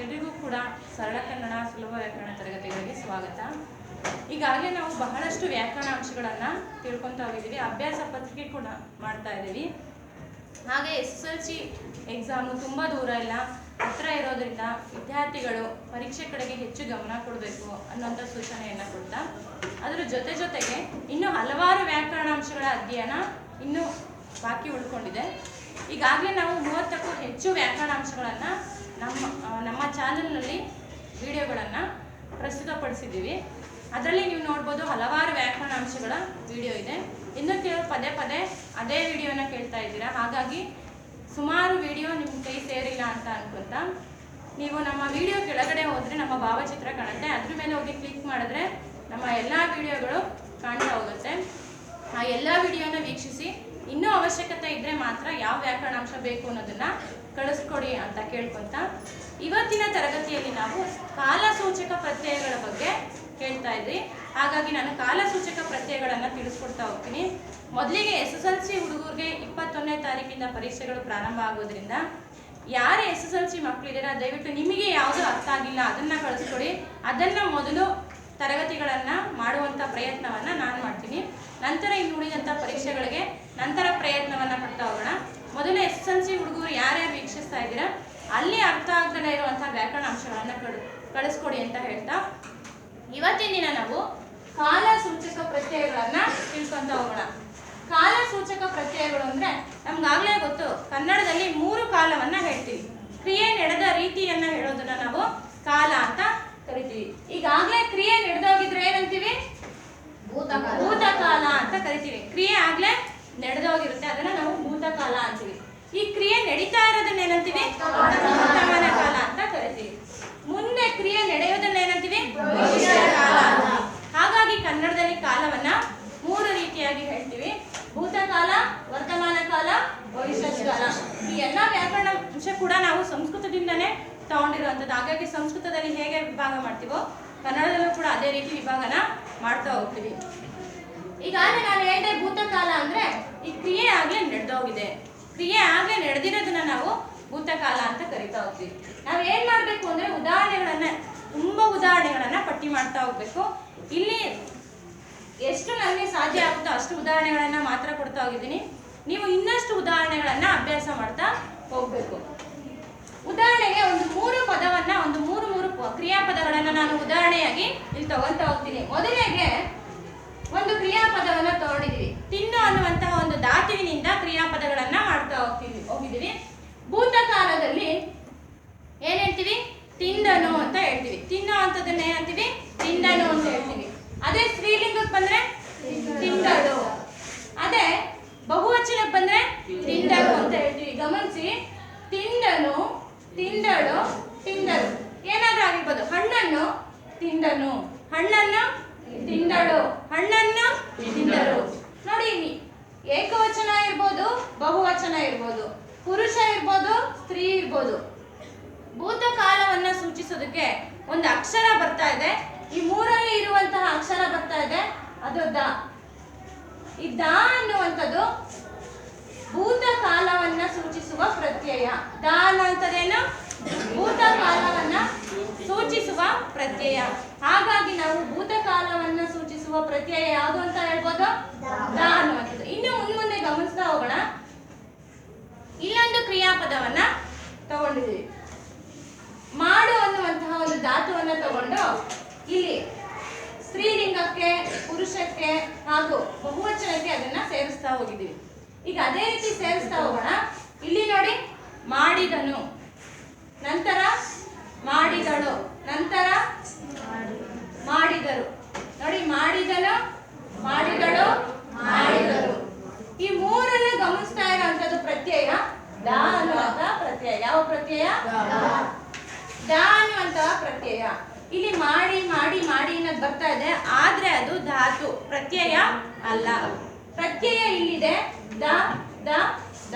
ಎಲ್ರಿಗೂ ಕೂಡ ಸರಳ ಕನ್ನಡ ಸುಲಭ ವ್ಯಾಕರಣ ತರಗತಿಗಳಿಗೆ ಸ್ವಾಗತ. ಈಗಾಗಲೇ ನಾವು ಬಹಳಷ್ಟು ವ್ಯಾಕರಣ ಅಂಶಗಳನ್ನು ತಿಳ್ಕೊತಾ ಹೋಗಿದ್ದೀವಿ. ಅಭ್ಯಾಸ ಪತ್ರಿಕೆ ಕೂಡ ಮಾಡ್ತಾ ಇದ್ದೀವಿ. ಹಾಗೆ ಎಸ್ ಎಲ್ ಸಿ ಎಕ್ಸಾಮು ತುಂಬ ದೂರ ಇಲ್ಲ. ಹತ್ರ ಇರೋದ್ರಿಂದ ವಿದ್ಯಾರ್ಥಿಗಳು ಪರೀಕ್ಷೆ ಕಡೆಗೆ ಹೆಚ್ಚು ಗಮನ ಕೊಡಬೇಕು ಅನ್ನೋಂಥ ಸೂಚನೆಯನ್ನು ಕೊಡ್ತಾ. ಅದರ ಜೊತೆ ಜೊತೆಗೆ ಇನ್ನೂ ಹಲವಾರು ವ್ಯಾಕರಣಾಂಶಗಳ ಅಧ್ಯಯನ ಇನ್ನೂ ಬಾಕಿ ಉಳ್ಕೊಂಡಿದೆ. ಈಗಾಗಲೇ ನಾವು ಮೂವತ್ತಕ್ಕೂ ಹೆಚ್ಚು ವ್ಯಾಕರಣಾಂಶಗಳನ್ನು ನಮ್ಮ ನಮ್ಮ ಚಾನಲ್ನಲ್ಲಿ ವಿಡಿಯೋಗಳನ್ನು ಪ್ರಸ್ತುತಪಡಿಸಿದ್ದೀವಿ. ಅದರಲ್ಲಿ ನೀವು ನೋಡ್ಬೋದು ಹಲವಾರು ವ್ಯಾಕರಣಾಂಶಗಳ ವಿಡಿಯೋ ಇದೆ. ಇನ್ನು ಕೆಲವು ಪದೇ ಪದೇ ಅದೇ ವಿಡಿಯೋನ ಕೇಳ್ತಾ ಇದ್ದೀರಾ. ಹಾಗಾಗಿ ಸುಮಾರು ವಿಡಿಯೋ ನಿಮ್ಮ ಕೈ ಸೇರಿಲ್ಲ ಅಂತ ಅನ್ಕೊಂತ ನೀವು ನಮ್ಮ ವಿಡಿಯೋ ಕೆಳಗಡೆ ಹೋದರೆ ನಮ್ಮ ಭಾವಚಿತ್ರ ಕಾಣುತ್ತೆ. ಅದ್ರ ಮೇಲೆ ಹೋಗಿ ಕ್ಲಿಕ್ ಮಾಡಿದ್ರೆ ನಮ್ಮ ಎಲ್ಲ ವಿಡಿಯೋಗಳು ಕಾಣ್ತಾ ಹೋಗುತ್ತೆ. ಆ ಎಲ್ಲ ವಿಡಿಯೋನ ವೀಕ್ಷಿಸಿ. ಇನ್ನೂ ಅವಶ್ಯಕತೆ ಇದ್ದರೆ ಮಾತ್ರ ಯಾವ ವ್ಯಾಕರಣಾಂಶ ಬೇಕು ಅನ್ನೋದನ್ನ ಕಳಿಸ್ಕೊಡಿ ಅಂತ ಕೇಳ್ಕೊತಾ ಇವತ್ತಿನ ತರಗತಿಯಲ್ಲಿ ನಾವು ಕಾಲಸೂಚಕ ಪ್ರತ್ಯಯಗಳ ಬಗ್ಗೆ ಕೇಳ್ತಾ ಇದ್ರಿ. ಹಾಗಾಗಿ ನಾನು ಕಾಲಸೂಚಕ ಪ್ರತ್ಯಯಗಳನ್ನು ತಿಳಿಸ್ಕೊಡ್ತಾ ಹೋಗ್ತೀನಿ. ಮೊದಲಿಗೆ ಎಸ್ ಎಸ್ ಎಲ್ ಸಿ ಹುಡುಗರಿಗೆ ಇಪ್ಪತ್ತೊಂದನೇ ತಾರೀಕಿಂದ ಪರೀಕ್ಷೆಗಳು ಪ್ರಾರಂಭ ಆಗೋದ್ರಿಂದ ಯಾರು ಎಸ್ ಎಸ್ ಎಲ್ ಸಿ ಮಕ್ಕಳಿದ್ದೀರಾ, ದಯವಿಟ್ಟು ನಿಮಗೆ ಯಾವುದು ಅರ್ಥ ಆಗಿಲ್ಲ, ಅದನ್ನು ಕಳಿಸ್ಕೊಡಿ. ಅದನ್ನು ಮೊದಲು ತರಗತಿಗಳನ್ನು ಮಾಡುವಂಥ ಪ್ರಯತ್ನವನ್ನು ನಾನು ಮಾಡ್ತೀನಿ. ನಂತರ ಇನ್ನು ಉಳಿದಂಥ ಪರೀಕ್ಷೆಗಳಿಗೆ ನಂತರ ಪ್ರಯತ್ನವನ್ನು ಪಡ್ತಾ ಹೋಗೋಣ. ಮೊದಲು ಎಸ್ ಎಲ್ ಸಿ ಹುಡುಗರು ಯಾರ್ಯಾರು ವೀಕ್ಷಿಸ್ತಾ ಇದ್ದೀರಾ? ಅಲ್ಲಿ ಅರ್ಥ ಆಗದೇ ಇರುವಂತಹ ವ್ಯಾಕರಣ ಅಂಶಗಳನ್ನು ಕಳ್ ಕಳಿಸ್ಕೊಡಿ ಅಂತ ಹೇಳ್ತಾ. ಇವತ್ತಿನ ದಿನ ನಾವು ಕಾಲ ಸೂಚಕ ಪ್ರತ್ಯಯಗಳನ್ನ ತಿಳ್ಕೊಂತ ಹೋಗೋಣ. ಕಾಲ ಸೂಚಕ ಪ್ರತ್ಯಯಗಳು ಅಂದ್ರೆ ನಮ್ಗಾಗ್ಲೇ ಗೊತ್ತು ಕನ್ನಡದಲ್ಲಿ ಮೂರು ಕಾಲವನ್ನ ಹೇಳ್ತೀವಿ. ಕ್ರಿಯೆ ನಡೆದ ರೀತಿಯನ್ನ ಹೇಳೋದನ್ನ ನಾವು ಕಾಲ ಅಂತ ಕರಿತೀವಿ. ಈಗಾಗ್ಲೇ ಕ್ರಿಯೆ ನಡೆದೋಗಿದ್ರೆ ಏನಂತೀವಿ? ಭೂತಕಾಲ. ಭೂತಕಾಲ ಅಂತ ಕರಿತೀವಿ. ಕ್ರಿಯೆ ಆಗ್ಲೇ ನಡೆದೋಗಿರುತ್ತೆ. ಅದನ್ನ ನಾವು ಭೂತಕಾಲ ಅಂತೀವಿ ಈ ಕ್ರಿಯೆ ನಡೀತಾ ಇರೋದನ್ನ ಏನಂತೀವಿ? ವರ್ತಮಾನ ಕಾಲ ಅಂತ ಕರಿತೀವಿ. ಮುಂದೆ ಕ್ರಿಯೆ ನಡೆಯೋದನ್ನ ಏನಂತೀವಿ? ಭವಿಷ್ಯ ಕಾಲ. ಹಾಗಾಗಿ ಕನ್ನಡದಲ್ಲಿ ಕಾಲವನ್ನ ಮೂರು ರೀತಿಯಾಗಿ ಹೇಳ್ತೀವಿ. ಭೂತಕಾಲ, ವರ್ತಮಾನ ಕಾಲ ಭವಿಷ್ಯತ್ ಕಾಲ. ಈ ಎಲ್ಲ ವ್ಯಾಕರಣ ಅಂಶ ಕೂಡ ನಾವು ಸಂಸ್ಕೃತದಿಂದನೇ ತಗೊಂಡಿರುವಂಥದ್ದು. ಹಾಗಾಗಿ ಸಂಸ್ಕೃತದಲ್ಲಿ ಹೇಗೆ ವಿಭಾಗ ಮಾಡ್ತೀವೋ, ಕನ್ನಡದಲ್ಲೂ ಕೂಡ ಅದೇ ರೀತಿ ವಿಭಾಗನ ಮಾಡ್ತಾ ಹೋಗ್ತೀವಿ. ಈಗಾಗಲೇ ನಾನು ಹೇಳಿದೆ ಭೂತಕಾಲ ಅಂದ್ರೆ ಈ ಕ್ರಿಯೆ ಆಗ್ಲೇ ನಡೆದೋಗಿದೆ. ಕ್ರಿಯೆ ಆಗಲೇ ನಡೆದಿರೋದನ್ನ ನಾವು ಭೂತಕಾಲ ಅಂತ ಕರಿತಾ ಹೋಗ್ತೀವಿ. ನಾವು ಏನ್ ಮಾಡ್ಬೇಕು ಅಂದ್ರೆ ಉದಾಹರಣೆಗಳನ್ನ, ತುಂಬಾ ಉದಾಹರಣೆಗಳನ್ನ ಪಟ್ಟಿ ಮಾಡ್ತಾ ಹೋಗ್ಬೇಕು. ಇಲ್ಲಿ ಎಷ್ಟು ನನಗೆ ಸಾಧ್ಯ ಆಗುತ್ತೋ ಅಷ್ಟು ಉದಾಹರಣೆಗಳನ್ನ ಮಾತ್ರ ಕೊಡ್ತಾ ಹೋಗಿದ್ದೀನಿ. ನೀವು ಇನ್ನಷ್ಟು ಉದಾಹರಣೆಗಳನ್ನ ಅಭ್ಯಾಸ ಮಾಡ್ತಾ ಹೋಗ್ಬೇಕು. ಉದಾಹರಣೆಗೆ ಒಂದು ಮೂರು ಪದವನ್ನ, ಒಂದು ಮೂರು ಮೂರು ಕ್ರಿಯಾಪದಗಳನ್ನು ನಾನು ಉದಾಹರಣೆಯಾಗಿ ಇಲ್ಲಿ ತಗೊಳ್ತಾ ಹೋಗ್ತೀನಿ. ಮೊದಲಿಗೆ ಒಂದು ಕ್ರಿಯಾಪದವನ್ನ ತಗೊಂಡಿದೀವಿ ತಿನ್ನು ಅನ್ನುವಂತಹ ಒಂದು ಧಾತುವಿನಿಂದ ಕ್ರಿಯಾಪದಗಳನ್ನ ಮಾಡ್ತಾ ಹೋಗ್ತೀವಿ ಹೋಗಿದೀವಿ ಭೂತಕಾಲದಲ್ಲಿ ಏನ್ ಹೇಳ್ತೀವಿ? ತಿಂದನು ಅಂತ ಹೇಳ್ತೀವಿ. ತಿನ್ನೋ ಅಂತದನ್ನ ಏನಂತೀವಿ ತಿಂದನು ಅಂತ ಹೇಳ್ತೀವಿ ಅದೇ ಸ್ತ್ರೀಲಿಂಗಕ್ಕೆ ಬಂದ್ರೆ ತಿಂದಳು ಅದೇ ಬಹುವಚನಕ್ಕೆ ಬಂದ್ರೆ ತಿಂದಳು ಅಂತ ಹೇಳ್ತೀವಿ ಗಮನಿಸಿ ತಿಂದನು ತಿಂದಳು ತಿಂದಳು ಏನಾದ್ರೂ ಆಗಿರ್ಬೋದು ಹಣ್ಣನ್ನು ತಿಂದನು ಹಣ್ಣನ್ನು ತಿಂದಳು ಹಣ್ಣನ್ನು ತಿಂದಳು ನೋಡಿ ಇಲ್ಲಿ ಏಕವಚನ ಇರ್ಬೋದು ಬಹುವಚನ ಇರ್ಬೋದು ಪುರುಷ ಇರ್ಬೋದು ಸ್ತ್ರೀ ಇರ್ಬೋದು. ಭೂತಕಾಲವನ್ನ ಸೂಚಿಸೋದಕ್ಕೆ ಒಂದು ಅಕ್ಷರ ಬರ್ತಾ ಇದೆ. ಈ ಮೂರಲ್ಲಿ ಇರುವಂತಹ ಅಕ್ಷರ ಬರ್ತಾ ಇದೆ. ಅದು ದ. ಈ ದ ಅನ್ನುವಂಥದ್ದು ಭೂತಕಾಲವನ್ನ ಸೂಚಿಸುವ ಪ್ರತ್ಯಯ. ದ ಅನ್ನುವಂಥದ್ದೇನು? ಭೂತಕಾಲವನ್ನ ಸೂಚಿಸುವ ಪ್ರತ್ಯಯ. ಹಾಗಾಗಿ ನಾವು ಭೂತಕಾಲವನ್ನ ಸೂಚಿಸುವ ಪ್ರತ್ಯಯ ಯಾವುದು ಅಂತ ಹೇಳ್ಬೋದು? ದ ಅನ್ನುವಂಥದ್ದು. ಇನ್ನು ಮುಂದೆ ಗಮನಿಸ್ತಾ ಹೋಗೋಣ. ಕ್ರಿಯಾಪದವನ್ನ ತಗೊಂಡಿದ್ದೀವಿ. ಮಾಡು ಅನ್ನುವಂತಹ ಒಂದು ಧಾತುವನ್ನ ತಗೊಂಡು ಇಲ್ಲಿ ಸ್ತ್ರೀಲಿಂಗಕ್ಕೆ, ಪುರುಷಕ್ಕೆ ಹಾಗೂ ಬಹುವಚನಕ್ಕೆ ಅದನ್ನ ಸೇರಿಸ್ತಾ ಹೋಗಿದ್ದೀವಿ. ಈಗ ಅದೇ ರೀತಿ ಸೇರಿಸ್ತಾ ಹೋಗೋಣ. ಇಲ್ಲಿ ನೋಡಿ, ಮಾಡಿದನು. ನಂತರ ಮಾಡಿದಳು. ನಂತರ ಮಾಡಿದರು. ನೋಡಿ, ಮಾಡಿದನು, ಮಾಡಿದಳು, ಮಾಡಿದರು. ಈ ಮೂರನ್ನ ಗಮನಿಸ್ತಾ ಇರೋಂಥದ್ದು ಪ್ರತ್ಯಯ. ದ ಅನ್ನುವಂತಹ ಪ್ರತ್ಯಯ. ಯಾವ ಪ್ರತ್ಯಯ? ಡ ಅನ್ನುವಂತಹ ಪ್ರತ್ಯಯ. ಇಲ್ಲಿ ಮಾಡಿ ಮಾಡಿ ಮಾಡಿ ಅನ್ನೋದು ಬರ್ತಾ ಇದೆ. ಆದ್ರೆ ಅದು ಧಾತು. ಪ್ರತ್ಯಯ ಅಲ್ಲ. ಪ್ರತ್ಯಯ ಇಲ್ಲಿದೆ. ದ ದ ದ.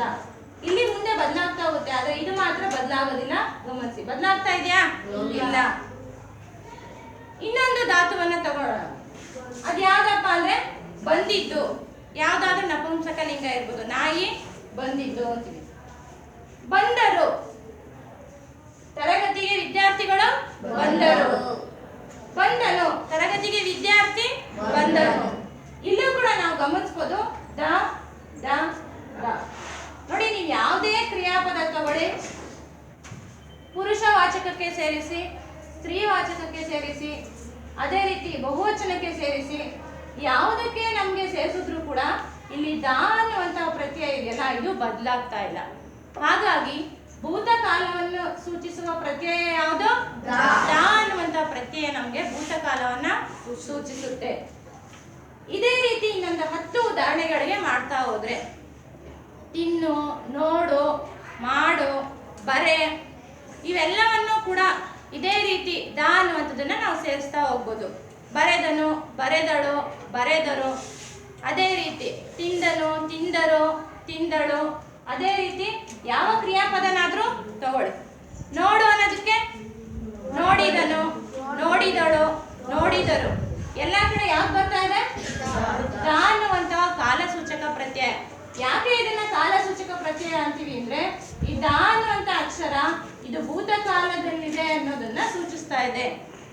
ಇಲ್ಲಿ ಮುಂದೆ ಬದಲಾಗ್ತಾ ಹೋಗುತ್ತೆ. ಆದ್ರೆ ಇದು ಮಾತ್ರ ಬದಲಾಗೋದಿಲ್ಲ. ಗಮನಿಸಿ. ಬದಲಾಗ್ತಾ ಇದೆಯಾ? ಇಲ್ಲ. ಇನ್ನೊಂದು ಧಾತುವನ್ನ ತಗೊಳ್ಳೋಣ. ಅದ್ ಯಾವ್ದಪ್ಪ ಅಂದ್ರೆ ಬಂದಿದ್ದು. ಯಾವ್ದಾದ್ರೂ ನಪುಂಸಕ ಲಿಂಗ ಇರ್ಬೋದು. ನಾಯಿ ಬಂದಿದ್ದು ಅಂತೀವಿ. ಬಂದರು. ತರಗತಿಗೆ ವಿದ್ಯಾರ್ಥಿಗಳು ಬಂದರು. ಬಂದನು. ತರಗತಿಗೆ ವಿದ್ಯಾರ್ಥಿ ಬಂದನು. ಇಲ್ಲೂ ಕೂಡ ನಾವು ಗಮನಿಸ್ಬೋದು. ದ ನೋಡಿ ನೀವು ಯಾವುದೇ ಕ್ರಿಯಾಪದ ತಗೊಳ್ಳಿ ಪುರುಷ ವಾಚಕಕ್ಕೆ ಸೇರಿಸಿ ಸ್ತ್ರೀ ವಾಚಕಕ್ಕೆ ಸೇರಿಸಿ, ಅದೇ ರೀತಿ ಬಹುವಚನಕ್ಕೆ ಸೇರಿಸಿ, ಯಾವುದಕ್ಕೆ ನಮಗೆ ಸೇರಿಸಿದ್ರು ಕೂಡ ಇಲ್ಲಿ ದ ಅನ್ನುವಂತಹ ಪ್ರತ್ಯಯ ಇದೆಯಲ್ಲ, ಇದು ಬದಲಾಗ್ತಾ ಇಲ್ಲ. ಹಾಗಾಗಿ ಭೂತಕಾಲವನ್ನು ಸೂಚಿಸುವ ಪ್ರತ್ಯಯ ಯಾವುದು? ಅನ್ನುವಂತಹ ಪ್ರತ್ಯಯ ನಮಗೆ ಭೂತಕಾಲವನ್ನ ಸೂಚಿಸುತ್ತೆ. ಇದೇ ರೀತಿ ಇನ್ನೊಂದು ಹತ್ತು ಉದಾಹರಣೆಗಳಿಗೆ ಮಾಡ್ತಾ ಹೋದ್ರೆ ತಿನ್ನು ನೋಡು ಮಾಡು ಬರೆ ಇವೆಲ್ಲವನ್ನು ಕೂಡ ಇದೇ ರೀತಿ ದ ಅನ್ನುವಂಥದ್ದನ್ನ ನಾವು ಸೇರಿಸ್ತಾ ಹೋಗ್ಬೋದು. ಬರೆದನು ಬರೆದಳು ಬರೆದರು. ಅದೇ ರೀತಿ ತಿಂದನು ತಿಂದರು ತಿಂದಳು ಅದೇ ರೀತಿ ಯಾವ ಕ್ರಿಯಾಪದನಾದ್ರೂ ತಗೊಳ್ಳಿ. ನೋಡು ಅನ್ನೋದಕ್ಕೆ ನೋಡಿದನು, ನೋಡಿದಳು, ನೋಡಿದರು. ಎಲ್ಲ ಕಡೆ ಯಾಕೆ ಬರ್ತಾ ಇದೆ? ಅನ್ನುವಂತಹ ಕಾಲಸೂಚಕ ಪ್ರತ್ಯಯ. ಯಾಕೆ ಇದನ್ನ ಕಾಲಸೂಚಕ ಪ್ರತ್ಯಯ ಅಂತೀವಿ ಅಂದ್ರೆ, ಈ ದ ಅನ್ನುವಂತ ಅಕ್ಷರ ಇದು ಭೂತಕಾಲದಲ್ಲಿದೆ ಅನ್ನೋದನ್ನ ಸೂಚಿಸ್ತಾ ಇದೆ.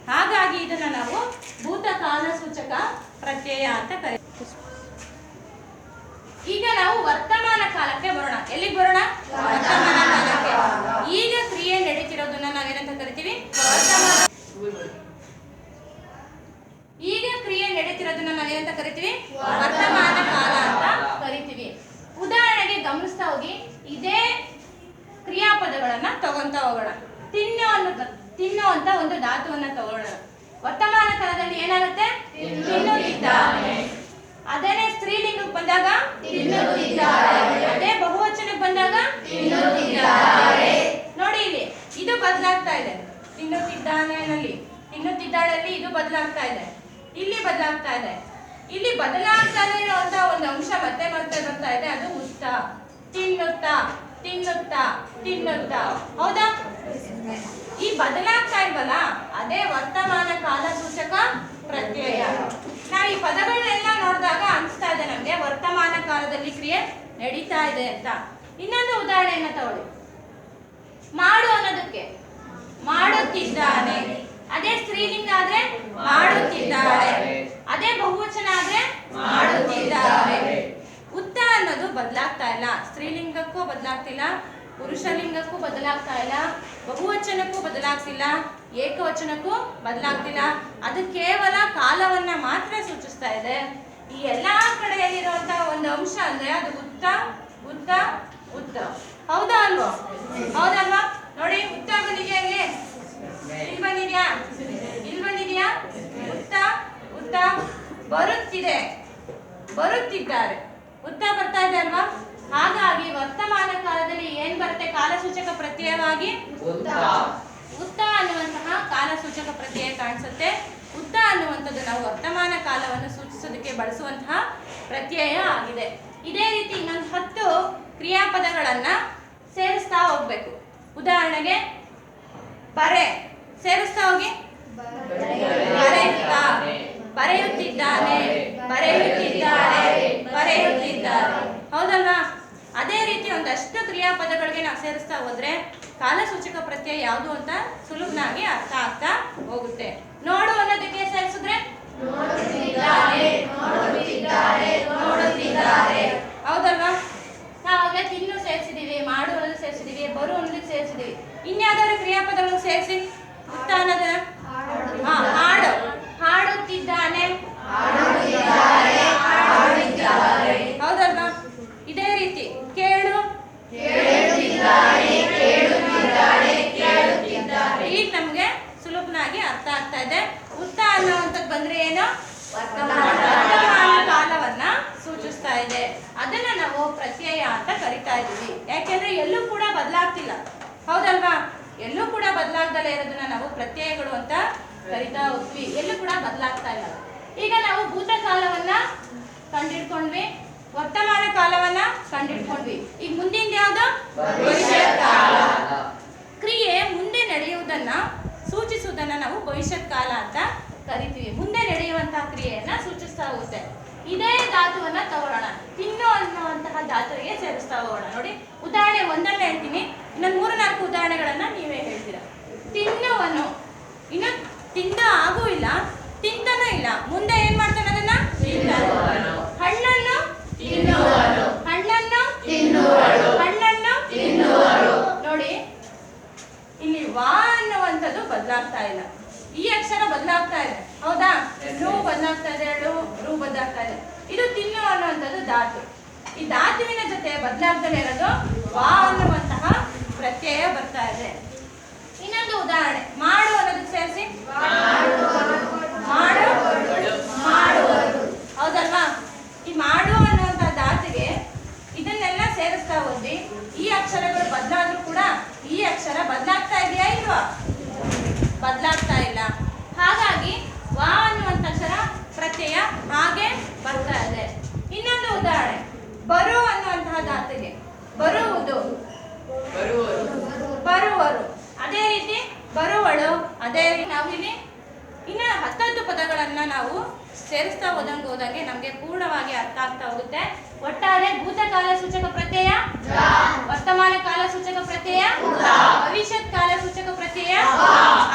ಹಾಗಾಗಿ ಇದನ್ನ ನಾವು ಭೂತಕಾಲ ಸೂಚಕ ಪ್ರತ್ಯಯ ಅಂತ ಕರಿ ಈಗ ನಾವು ವರ್ತಮಾನ ಕಾಲಕ್ಕೆ ಬರೋಣ. ಎಲ್ಲಿಗೆ ಬರೋಣ? ವರ್ತಮಾನ ಕಾಲಕ್ಕೆ ಈಗ ಕ್ರಿಯೆ ನಡೀತಿರೋದನ್ನ ನಾವೇನಂತ ಕರಿತೀವಿ ವರ್ತಮಾನ ಈಗ ಕ್ರಿಯೆ ನಡೀತಿರೋದನ್ನ ನಾವೇನಂತ ಕರಿತೀವಿ ವರ್ತಮಾನ ಕಾಲ ಅಂತ ಕರಿತೀವಿ ಉದಾಹರಣೆಗೆ ಗಮನಿಸ್ತಾ ಹೋಗಿ ಇದೇ ಕ್ರಿಯಾಪದಗಳನ್ನ ತಗೊಂತ ಹೋಗೋಣ ತಿನ್ನು ಅನ್ನೋ ತಿನ್ನು ಅಂತ ಒಂದು ಧಾತುವನ್ನ ತಗೊಳ್ಳೋಣ ವರ್ತಮಾನ ಕಾಲದಲ್ಲಿ ಏನಾಗುತ್ತೆ ತಿನ್ನುತ್ತಿದ್ದಾನೆ ಅದೇನೆ ಸ್ತ್ರೀಲಿಂಗಕ್ಕೆ ಬಂದಾಗ. ಅದೇ ಬಹುವಚನಕ್ಕೆ ಬಂದಾಗ. ನೋಡಿ ಇಲ್ಲಿ, ಇದು ಬದಲಾಗ್ತಾ ಇದೆ. ತಿನ್ನುತ್ತಿದ್ದಾನೆ ತಿನ್ನುತ್ತಿದ್ದಾಳಲ್ಲಿ ಇದು ಬದಲಾಗ್ತಾ ಇದೆ. ಇಲ್ಲಿ ಬದಲಾಗ್ತಾ ಇದೆ. ಇಲ್ಲಿ ಬದಲಾಗ್ತಾನೆ ಇರುವಂತ ಒಂದು ಅಂಶ ಮತ್ತೆ ಮತ್ತೆ ಬರ್ತಾ ಇದೆ. ಅದು ಉತ್ತ ತಿನ್ನುತ್ತಾ ತಿನ್ನುತ್ತಾ ತಿನ್ನುತ್ತಾ. ಹೌದಾ? ಈ ಬದಲಾಗ್ತಾ ಇಲ್ವಲ್ಲ, ಅದೇ ವರ್ತಮಾನ ಕಾಲ ಸೂಚಕ ಪ್ರತ್ಯಯ. ನಾವು ಈ ಪದಗಳನ್ನೆಲ್ಲ ನೋಡಿದಾಗ ಅನಿಸ್ತಾ ಇದೆ ನಮಗೆ. ವರ್ತಮಾನ ಕಾಲದಲ್ಲಿ ಕ್ರಿಯೆ ನಡೀತಾ ಇದೆ ಅಂತ. ಇನ್ನೊಂದು ಉದಾಹರಣೆಯನ್ನ ತಗೊಳ್ಳಿ. ಮಾಡು ಅನ್ನೋದಕ್ಕೆ. ಮಾಡುತ್ತಿದ್ದಾನೆ. ಅದೇ ಸ್ತ್ರೀಲಿಂಗ ಆದ್ರೆ ಮಾಡುತ್ತಿದ್ದಾರೆ ಅದೇ ಬಹುವಚನ ಆದ್ರೆ ಮಾಡುತ್ತಿದ್ದಾರೆ ಉತ್ತ ಅನ್ನೋದು ಬದಲಾಗ್ತಾ ಇಲ್ಲ. ಸ್ತ್ರೀಲಿಂಗಕ್ಕೂ ಬದಲಾಗ್ತಿಲ್ಲ, ಪುರುಷಲಿಂಗಕ್ಕೂ ಬದಲಾಗ್ತಾ ಇಲ್ಲ, ಬಹುವಚನಕ್ಕೂ ಬದಲಾಗ್ತಿಲ್ಲ. ಏಕವಚನಕ್ಕೂ ಬದಲಾಗ್ತಿಲ್ಲ. ಅದು ಕೇವಲ ಕಾಲವನ್ನ ಮಾತ್ರ ಸೂಚಿಸ್ತಾ ಇದೆ. ಈ ಎಲ್ಲಾ ಕಡೆಯಲ್ಲಿರುವಂತಹ ಒಂದು ಅಂಶ ಅಂದ್ರೆ ಅದು ಉತ್ತ ಉತ್ತ ಉತ್ತ. ಹೌದಾ ಅಲ್ವಾ? ಹೌದಲ್ವಾ? ನೋಡಿ, ಉತ್ತ ಬಂದಿದೆಯಾ ಇಲ್ಲಿ? ಇಲ್ಲಿ ಬಂದಿದ್ಯಾ? ಇಲ್ಲಿ ಬಂದಿದ್ಯಾ? ಉತ್ತ ಉತ್ತ. ಬರುತ್ತಿದೆ. ಬರುತ್ತಿದ್ದಾರೆ. ಉತ್ತ ಬರ್ತಾ ಇದೆ ಅಲ್ವಾ? ಹಾಗಾಗಿ ವರ್ತಮಾನ ಕಾಲದಲ್ಲಿ ಏನ್ ಬರುತ್ತೆ? ಕಾಲಸೂಚಕ ಪ್ರತ್ಯಯವಾಗಿ ಅನ್ನುವಂತಹ ಕಾಲಸೂಚಕ ಪ್ರತ್ಯಯ ಕಾಣಿಸುತ್ತೆ. ಉತ್ತ ಅನ್ನುವಂಥದ್ದು ನಾವು ವರ್ತಮಾನ ಕಾಲವನ್ನು ಸೂಚಿಸೋದಕ್ಕೆ ಬಳಸುವಂತಹ ಪ್ರತ್ಯಯ ಆಗಿದೆ. ಇದೇ ರೀತಿ ಇನ್ನೊಂದು ಹತ್ತು ಕ್ರಿಯಾಪದಗಳನ್ನ ಸೇರಿಸ್ತಾ ಹೋಗ್ಬೇಕು. ಉದಾಹರಣೆಗೆ, ಬರೆ. ಸೇರಿಸ್ತಾ ಹೋಗಿ. ಬರೆಯುತ್ತಾ. ಬರೆಯುತ್ತಿದ್ದಾನೆ. ಬರೆಯುತ್ತಿದ್ದಾಳೆ. ಬರೆಯುತ್ತಿದ್ದಾರೆ ಹೌದಲ್ವಾ? ಅದೇ ರೀತಿ ಒಂದಷ್ಟು ಕ್ರಿಯಾಪದಗಳಿಗೆ ನಾವು ಸೇರಿಸ್ತಾ ಹೋದ್ರೆ ಕಾಲಸೂಚಕ ಪ್ರತ್ಯಯ ಯಾವುದು ಅಂತ ಸುಲಭನಾಗಿ ಅರ್ಥ ಆಗ್ತಾ ಹೋಗುತ್ತೆ. ನೋಡು ಅನ್ನೋದಕ್ಕೆ ಸೇರಿಸಿದ್ರೆ ನೋಡುತ್ತಿದ್ದಾರೆ ನೋಡುತ್ತಿದ್ದಾರೆ ನೋಡುತ್ತಿದ್ದಾರೆ ಹೌದಲ್ವಾ ನಾವಾಗಲೇ ತಿನ್ನು ಸೇರಿಸಿದೀವಿ ಮಾಡು ಅನ್ನೋದು ಸೇರಿಸಿದೀವಿ ಬರು ಅನ್ನೋದಕ್ಕೆ ಸೇರಿಸಿದೀವಿ ಇನ್ಯಾವ್ದಾದ್ರು ಕ್ರಿಯಾಪದಗಳು ಸೇರಿಸಿ ಉತ್ತ ಅನ್ನೋದನ್ನ ಹಾ ಹಾಡು ಹಾಡುತ್ತಿದ್ದಾನೆ ಹಾಡುತ್ತಿದ್ದಾರೆ ಹಾಡುತ್ತಿದ್ದಾರೆ ಹೌದಲ್ವಾ ಇದೇ ರೀತಿ ಕೇಳು ಕೇಳುತ್ತಿದ್ದಾರೆ ಕೇಳುತ್ತಿದ್ದಾರೆ ಕೇಳುತ್ತಿದ್ದಾರೆ ಈಗ ನಮ್ಗೆ ಸುಲಭನಾಗಿ ಅರ್ಥ ಆಗ್ತಾ ಇದೆ ಉತ್ತ ಬಂದ್ರೆ ಏನು? ವರ್ತಮಾನ. ಕಾಲವನ್ನ ಸೂಚಿಸ್ತಾ ಇದೆ. ಅದನ್ನ ನಾವು ಪ್ರತ್ಯಯ ಅಂತ ಕರಿತಾ ಇದೀವಿ ಯಾಕೆಂದ್ರೆ ಎಲ್ಲೂ ಕೂಡ ಬದಲಾಗ್ತಿಲ್ಲ. ಹೌದಲ್ವಾ? ಎಲ್ಲೂ ಕೂಡ ಬದಲಾಗ್ದಲೇ ಇರೋದನ್ನ ನಾವು ಪ್ರತ್ಯಯಗಳು ಅಂತ ಕರಿತಾ ಹೋಗ್ತೀವಿ ಎಲ್ಲೂ ಕೂಡ ಬದಲಾಗ್ತಾ ಇಲ್ಲ. ಈಗ ನಾವು ಭೂತಕಾಲವನ್ನ ಕಂಡಿಡ್ಕೊಂಡ್ವಿ ವರ್ತಮಾನ ಕಾಲವನ್ನ ಕಂಡಿಡ್ಕೊಂಡ್ವಿ. ಈಗ ಮುಂದಿನ ಯಾವ್ದು. ಕ್ರಿಯೆ ಮುಂದೆ ನಡೆಯುವುದನ್ನ ಸೂಚಿಸುವುದನ್ನ ನಾವು ಭವಿಷ್ಯತ್ ಕಾಲ ಅಂತ ಕರಿತೀವಿ. ಮುಂದೆ ನಡೆಯುವಂತಹ ಕ್ರಿಯೆಯನ್ನ ಸೂಚಿಸ್ತಾ ಹೋಗುತ್ತೆ. ಇದೇ ಧಾತುವನ್ನ ತಗೊಳ್ಳೋಣ ತಿನ್ನು ಅನ್ನುವಂತಹ ಧಾತುವಿಗೆ ಸೇರಿಸ್ತಾ ಹೋಗೋಣ. ನೋಡಿ ಉದಾಹರಣೆ ಒಂದನ್ನ ಹೇಳ್ತೀನಿ. ಇನ್ನೊಂದು ಮೂರು ನಾಲ್ಕು ಉದಾಹರಣೆಗಳನ್ನ ನೀವೇ ಹೇಳ್ತೀರಾ. ತಿನ್ನುವನು ಇನ್ನು ತಿಂದ ಆಗೂ ಇಲ್ಲ ತಿಂತನೂ ಇಲ್ಲ. ಮುಂದೆ ಏನ್ ಮಾಡ್ತಾನೆ ಅದನ್ನ? ಹಣ್ಣನ್ನು? ಹಣ್ಣನ್ನು? ಹಣ್ಣನ್ನು? ನೋಡಿ ಇಲ್ಲಿ ವಾ ಅನ್ನುವಂಥದ್ದು ಬದಲಾಗ್ತಾ ಇಲ್ಲ. ಅಕ್ಷರ ಬದಲಾಗ್ತಾ ಇದೆ. ಹೌದಾ? ರೂ ಬದಲಾಗ್ತಾ ಇದೆ ರೂ ರೂ ಬದಲಾಗ್ತಾ ಇದೆ. ಇದು ತಿನ್ನು ಅನ್ನುವಂಥದ್ದು ಧಾತು. ಈ ಧಾತುವಿನ ಜೊತೆ ಬದಲಾಗ್ತಾನೆ ಇರೋದು ವಾ ಅನ್ನುವಂತಹ ಪ್ರತ್ಯಯ ಬರ್ತಾ ಇದೆ. ಇನ್ನೊಂದು ಉದಾಹರಣೆ. ಮಾಡು ಅನ್ನೋದಕ್ಕೆ ಸೇರಿಸಿ. ಮಾಡು ಮಾಡು. ಹೌದಲ್ವಾ? ಈ ಮಾಡು ಅನ್ನುವಂತಹ ಧಾತುಗೆ ಇದನ್ನೆಲ್ಲ ಸೇರಿಸ್ತಾ ಹೋದ್ವಿ. ಈ ಅಕ್ಷರಗಳು ಬದಲಾದ್ರೂ ಕೂಡ ಈ ಅಕ್ಷರ ಬದಲಾಗ್ತಾ ಇದೆಯಾ ಇಲ್ವಾ? ಬದಲಾಗ್ತಾ ಇಲ್ಲ ಹಾಗಾಗಿ ವಾ ಅನ್ನುವಂಥ ಅಕ್ಷರ ಪ್ರತ್ಯಯ ಹಾಗೆ ಬರ್ತಾ ಇದೆ. ಇನ್ನೊಂದು ಉದಾಹರಣೆ. ಬರು ಅನ್ನುವಂತಹ ಧಾತುಗೆ ಬರುವುದು. ಬರುವರು. ಅದೇ ರೀತಿ ಬರುವಳು. ಅದೇ ರೀತಿ ನಾವಿಲ್ಲಿ ಇನ್ನು ಹತ್ತತ್ತು ಪದಗಳನ್ನ ನಾವು ಸೇರಿಸ್ತಾ ಹೋದಂಗೆ ಹೋದಂಗೆ ನಮಗೆ ಪೂರ್ಣವಾಗಿ ಅರ್ಥ ಆಗ್ತಾ ಹೋಗುತ್ತೆ. ಒಟ್ಟಾರೆ ಭೂತಕಾಲ ಸೂಚಕ ಪ್ರತ್ಯಯ? ವರ್ತಮಾನ ಕಾಲ ಸೂಚಕ ಪ್ರತ್ಯಯ? ಭವಿಷ್ಯತ್ ಕಾಲ ಸೂಚಕ ಪ್ರತ್ಯಯ?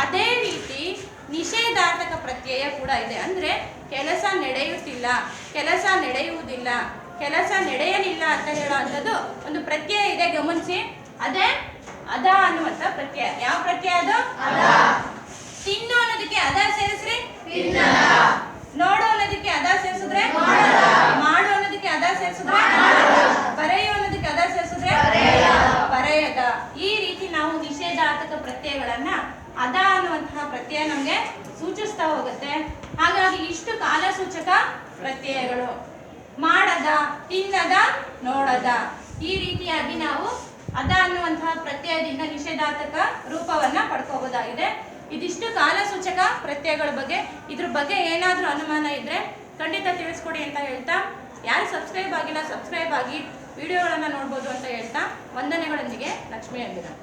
ಅದೇ ರೀತಿ ನಿಷೇಧಾರ್ಥಕ ಪ್ರತ್ಯಯ ಕೂಡ ಇದೆ. ಅಂದ್ರೆ ಕೆಲಸ ನಡೆಯುತ್ತಿಲ್ಲ ಕೆಲಸ ನಡೆಯುವುದಿಲ್ಲ ಕೆಲಸ ನಡೆಯಲಿಲ್ಲ ಅಂತ ಹೇಳುವಂಥದ್ದು ಒಂದು ಪ್ರತ್ಯಯ ಇದೆ ಗಮನಿಸಿ. ಅದೇ ಅದ ಅನ್ನುವಂಥ ಪ್ರತ್ಯಯ. ಯಾವ ಪ್ರತ್ಯಯ ಅದು? ತಿನ್ನು ಅನ್ನೋದಕ್ಕೆ ಅದ ಸೇರಿಸ್ರಿ. ನೋಡು ಅನ್ನೋದಕ್ಕೆ ಅದ ಸೇರಿಸಿದ್ರೆ. ಮಾಡು ಅನ್ನೋದಕ್ಕೆ ಅದ ಸೇರಿಸಿದ್ರೆ. ಬರೆಯು ಅನ್ನೋದಕ್ಕೆ ಅದ ಸೇರಿಸಿದ್ರೆ. ಬರೆಯದ. ಈ ರೀತಿ ನಾವು ನಿಷೇಧಾರ್ಥಕ ಪ್ರತ್ಯಯಗಳನ್ನ ಅದ ಅನ್ನುವಂತಹ ಪ್ರತ್ಯಯ ನಮಗೆ ಸೂಚಿಸ್ತಾ ಹೋಗುತ್ತೆ. ಹಾಗಾಗಿ ಇಷ್ಟು ಕಾಲಸೂಚಕ ಪ್ರತ್ಯಯಗಳು. ಮಾಡದ ತಿನ್ನದ ನೋಡದ. ಈ ರೀತಿಯಾಗಿ ನಾವು ಅದ ಅನ್ನುವಂತಹ ಪ್ರತ್ಯಯದಿಂದ ನಿಷೇಧಾತ್ಮಕ ರೂಪವನ್ನ ಪಡ್ಕೋಬಹುದಾಗಿದೆ. ಇದಿಷ್ಟು ಕಾಲಸೂಚಕ ಪ್ರತ್ಯಯಗಳ ಬಗ್ಗೆ, ಇದ್ರ ಬಗ್ಗೆ ಏನಾದರೂ ಅನುಮಾನ ಇದ್ರೆ ಖಂಡಿತ ತಿಳಿಸ್ಕೊಡಿ ಅಂತ ಹೇಳ್ತಾ, ಯಾರು ಸಬ್ಸ್ಕ್ರೈಬ್ ಆಗಿಲ್ಲ ಸಬ್ಸ್ಕ್ರೈಬ್ ಆಗಿ ವಿಡಿಯೋಗಳನ್ನು ನೋಡ್ಬೋದು ಅಂತ ಹೇಳ್ತಾ, ವಂದನೆಗಳೊಂದಿಗೆ ಲಕ್ಷ್ಮೀ ಅಂದಿರ